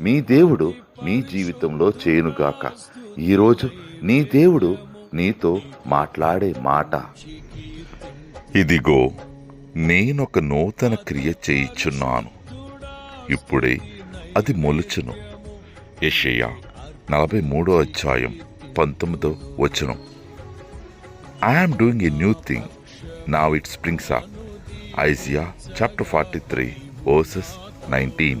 మీ దేవుడు మీ జీవితంలో చేయనుగాక. ఈరోజు నీ దేవుడు నీతో మాట్లాడే మాట. ఇదిగో నేనొక నూతన క్రియ చేయిచున్నాను. ఇప్పుడే అది మొలుచును. యషయ నలభై మూడో అధ్యాయం పంతొమ్మిదో వచనం. I'm doing a new thing now it springs up Isaiah chapter forty three verses nineteen.